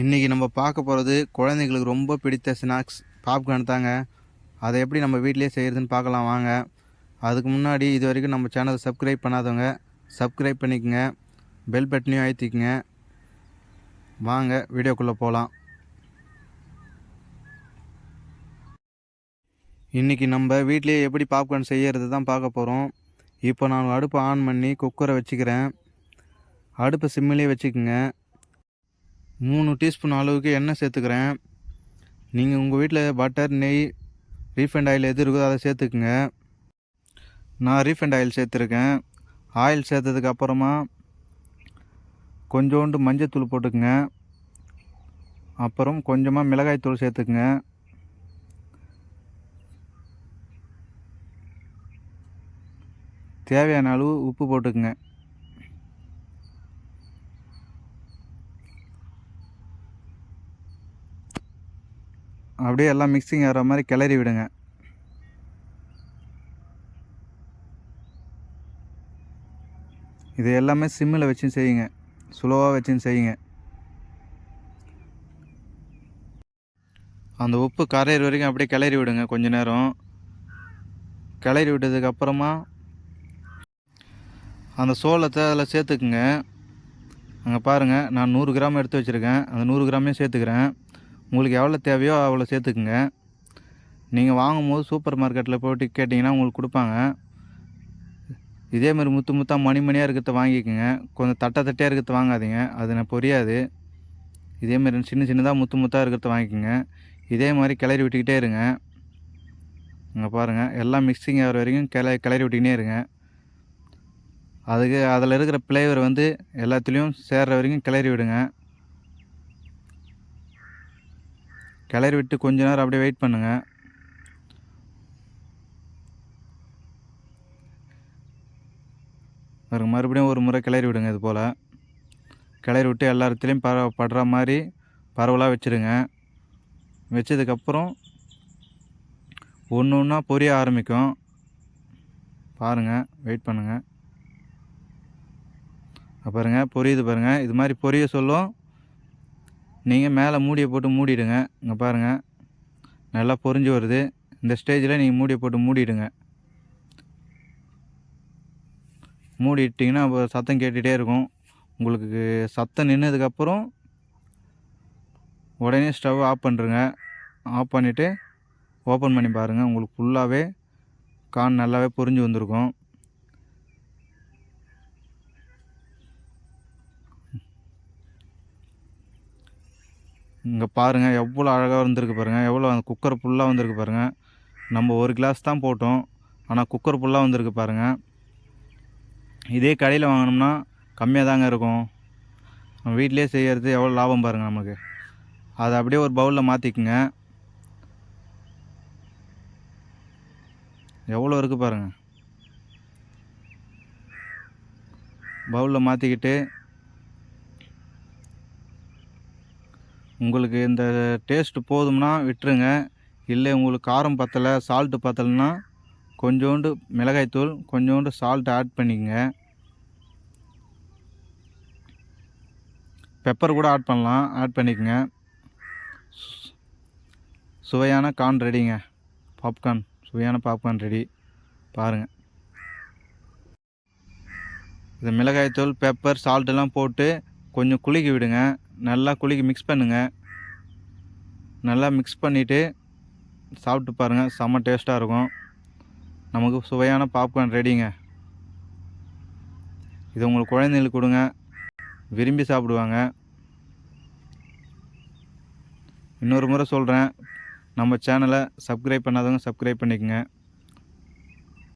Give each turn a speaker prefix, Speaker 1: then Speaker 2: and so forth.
Speaker 1: இன்றைக்கி நம்ம பார்க்க போகிறது குழந்தைங்களுக்கு ரொம்ப பிடித்த ஸ்நாக்ஸ் பாப்கார்ன் தாங்க. அதை எப்படி நம்ம வீட்டிலேயே செய்கிறதுன்னு பார்க்கலாம் வாங்க. அதுக்கு முன்னாடி இது வரைக்கும் நம்ம சேனலை சப்ஸ்கிரைப் பண்ணாதவங்க சப்ஸ்கிரைப் பண்ணிக்கோங்க. பெல் பட்டனையும் அழுத்திக்கங்க. வாங்க வீடியோக்குள்ளே போகலாம் இன்றைக்கி நம்ம வீட்டிலேயே எப்படி பாப்கார்ன் செய்கிறது தான் பார்க்க போகிறோம் இப்போ நான் அடுப்பை ஆன் பண்ணி குக்கரை வச்சுக்கிறேன். அடுப்பை சிம்மிலே வச்சுக்கோங்க. மூணு டீஸ்பூன் அளவுக்கு எண்ணெய் சேர்த்துக்கிறேன். நீங்கள் உங்கள் வீட்டில் பட்டர் நெய் ரீஃபைண்ட் ஆயில் எது இருக்கோ அதை சேர்த்துக்குங்க. நான் ரீஃபைண்ட் ஆயில் சேர்த்துருக்கேன். ஆயில் சேர்த்ததுக்கு அப்புறமா கொஞ்சோண்டு மஞ்சத்தூள் போட்டுக்குங்க. அப்புறம் கொஞ்சமாக மிளகாய்த்தூள் சேர்த்துக்குங்க. தேவையான அளவு உப்பு போட்டுக்குங்க. அப்படியே எல்லாம் மிக்சிங் ஆகிற மாதிரி கிளறி விடுங்க. இது எல்லாமே சிம்மில் வச்சும் செய்யுங்க. ஸ்லோவாக வச்சும் செய்யுங்க. அந்த உப்பு கரையிற வரைக்கும் அப்படியே கிளறி விடுங்க கொஞ்ச நேரம். கிளறி விட்டதுக்கப்புறமா அந்த சோளத்தை அதில் சேர்த்துக்குங்க. அங்கே பாருங்கள் நான் நூறு கிராம் எடுத்து வச்சுருக்கேன். அந்த நூறு கிராமையும் சேர்த்துக்கிறேன். உங்களுக்கு எவ்வளோ தேவையோ அவ்வளோ சேர்த்துக்குங்க. நீங்கள் வாங்கும்போது சூப்பர் மார்க்கெட்டில் போய்ட்டு கேட்டிங்கன்னா உங்களுக்கு கொடுப்பாங்க. இதே மாதிரி முத்து முத்தாக மணி மணியாக இருக்கிறத வாங்கிக்கோங்க. கொஞ்சம் தட்டை தட்டையாக இருக்கிறத வாங்காதீங்க. அது நான் புரியாது. இதே மாதிரி சின்ன சின்னதாக முத்து முத்தாக இருக்கிறத வாங்கிக்கோங்க. இதே மாதிரி கிளறி விட்டுக்கிட்டே இருங்க. இங்கே பாருங்கள் எல்லாம் மிக்சிங் ஆகிற வரைக்கும் கிள கிளறி விட்டுக்கினே இருங்க. அதுக்கு அதில் இருக்கிற ஃப்ளேவர் வந்து எல்லாத்துலேயும் சேர்கிற வரைக்கும் கிளறி விடுங்க. கிளறி விட்டு கொஞ்ச நேரம் அப்படியே வெயிட் பண்ணுங்கள் பாருங்க மறுபடியும் ஒரு முறை கிளறி விடுங்க இது போல். கிளறி விட்டு எல்லா இடத்துலையும் பர படுற மாதிரி பரவலாக வச்சுருங்க. வச்சதுக்கப்புறம் ஒன்று ஒன்றா பொரிய ஆரம்பிக்கும். பாருங்கள் வெயிட் பண்ணுங்கள் பாருங்கள் பொரியுது பாருங்கள் இது மாதிரி பொரிய சொல்லும். நீங்கள் மேலே மூடியை போட்டு மூடிடுங்க. இங்கே பாருங்கள் நல்லா பொறிஞ்சு வருது. இந்த ஸ்டேஜில் நீங்கள் மூடியை போட்டு மூடிடுங்க. மூடிட்டிங்கன்னா அப்போ சத்தம் கேட்டுகிட்டே இருக்கும். உங்களுக்கு சத்தம் நின்னதுக்கப்புறம் உடனே ஸ்டவ் ஆஃப் பண்ணுறங்க ஆஃப் பண்ணிவிட்டு ஓப்பன் பண்ணி பாருங்கள் உங்களுக்கு ஃபுல்லாகவே கான் நல்லாவே பொறிஞ்சு வந்திருக்கும். இங்கே பாருங்கள் எவ்வளோ அழகாக வந்திருக்கு பாருங்கள் எவ்வளோ அந்த குக்கர் ஃபுல்லாக வந்திருக்கு பாருங்கள் நம்ம ஒரு கிளாஸ் தான் போட்டோம் ஆனால் குக்கர் ஃபுல்லாக வந்திருக்கு பாருங்கள் இதே கடையில் வாங்கினோம்னா கம்மியாக தாங்க இருக்கும். நம்ம வீட்டிலே செய்கிறது எவ்வளோ லாபம் பாருங்கள் நமக்கு. அதை அப்படியே ஒரு பவுலில் மாற்றிக்குங்க எவ்வளோ இருக்குது பாருங்கள் பவுலில் மாற்றிக்கிட்டு உங்களுக்கு இந்த டேஸ்ட்டு போதும்னா விட்டுருங்க. இல்லை உங்களுக்கு காரம் பத்தலை சால்ட்டு பத்தலைன்னா கொஞ்சோண்டு மிளகாய்த்தூள் கொஞ்சோண்டு சால்ட் ஆட் பண்ணிக்கங்க. பெப்பர் கூட ஆட் பண்ணலாம் ஆட் பண்ணிக்கங்க. சுவையான கார்ன் ரெடிங்க பாப்கார்ன் சுவையான பாப்கார்ன் ரெடி பாருங்கள் இது மிளகாய்த்தூள் பெப்பர் சால்ட்டெல்லாம் போட்டு கொஞ்சம் குலுக்கி விடுங்க. நல்லா குலுக்கி மிக்ஸ் பண்ணுங்கள் நல்லா மிக்ஸ் பண்ணிவிட்டு சாப்பிட்டு பாருங்கள் செம்ம டேஸ்ட்டாக இருக்கும். நமக்கு சுவையான பாப்கார்ன் ரெடிங்க இது உங்களுக்கு குழந்தைங்களுக்கு கொடுங்க. விரும்பி சாப்பிடுவாங்க. இன்னொரு முறை சொல்கிறேன் நம்ம சேனலை சப்ஸ்கிரைப் பண்ணாதவங்க சப்ஸ்கிரைப் பண்ணிக்கோங்க.